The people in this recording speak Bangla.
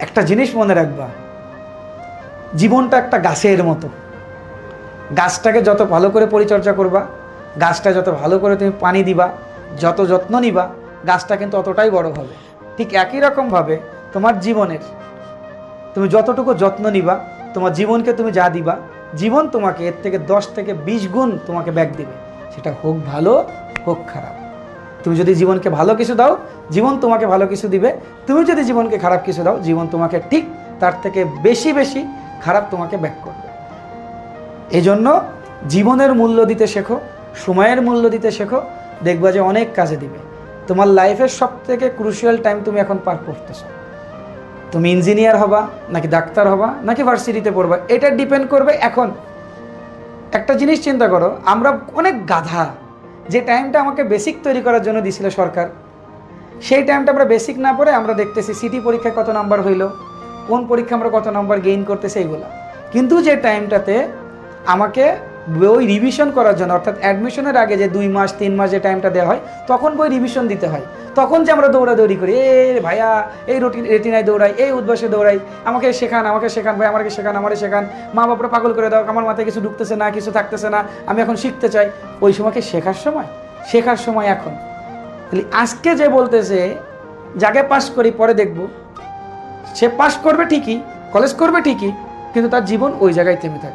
একটা জিনিস মনে রাখবা, জীবনটা একটা গাছের মতো। গাছটাকে যত ভালো করে পরিচর্যা করবা, গাছটা যত ভালো করে তুমি পানি দিবা, যত যত্ন নিবা, গাছটা কিন্তু অতটাই বড় হবে। ঠিক একই রকমভাবে তোমার জীবনের, তুমি যতটুকু যত্ন নিবা, তোমার জীবনকে তুমি যা দিবা, জীবন তোমাকে এর থেকে দশ থেকে বিশ গুণ তোমাকে ব্যাগ দিবে। সেটা হোক ভালো, হোক খারাপ। তুমি যদি জীবনকে ভালো কিছু দাও, জীবন তোমাকে ভালো কিছু দিবে। তুমি যদি জীবনকে খারাপ কিছু দাও, জীবন তোমাকে ঠিক তার থেকে বেশি বেশি খারাপ তোমাকে ব্যাক করবে। এই জন্য জীবনের মূল্য দিতে শেখো, সময়ের মূল্য দিতে শেখো, দেখবা যে অনেক কাজে দিবে। তোমার লাইফের সব থেকে ক্রুশিয়াল টাইম তুমি এখন পার করতেছো। তুমি ইঞ্জিনিয়ার হবা, নাকি ডাক্তার হবা, নাকি ভার্সিটিতে পড়বা, এটা ডিপেন্ড করবে এখন। একটা জিনিস চিন্তা করো, আমরা অনেক গাধা। যে টাইমটা আমাকে বেসিক তৈরি করার জন্য দিছিল সরকার, সেই টাইমটা আমরা বেসিক না পড়ে আমরা দেখতেছি সিটি পরীক্ষায় কত নাম্বার হইল, কোন পরীক্ষা আমরা কত নাম্বার গেইন করতেছি, এইগুলো। কিন্তু যে টাইমটাতে আমাকে বই রিভিশন করার জন্য, অর্থাৎ অ্যাডমিশনের আগে যে দুই মাস, তিন মাস যে টাইমটা দেওয়া হয়, তখন বই রিভিশন দিতে হয়। তখন যে আমরা দৌড়াদৌড়ি করি, এ ভাইয়া, এই রুটিন রেটিনায় দৌড়াই, এই উদ্বাসে দৌড়াই, আমাকে শেখান আমাকে শেখান, ভাই, আমাকে শেখান, আমারে শেখান মা বাপরা পাগল করে দাও, আমার মাথায় কিছু ঢুকতেছে না, কিছু থাকতেছে না, আমি এখন শিখতে চাই। ওই সময়কে শেখার সময় শেখার সময় এখন। তাহলে আজকে যে বলতেছে, যাকে পাস করি, পরে দেখব। সে পাস করবে ঠিকই কলেজ করবে ঠিকই, কিন্তু তার জীবন ওই জায়গায় থেমে থাকে।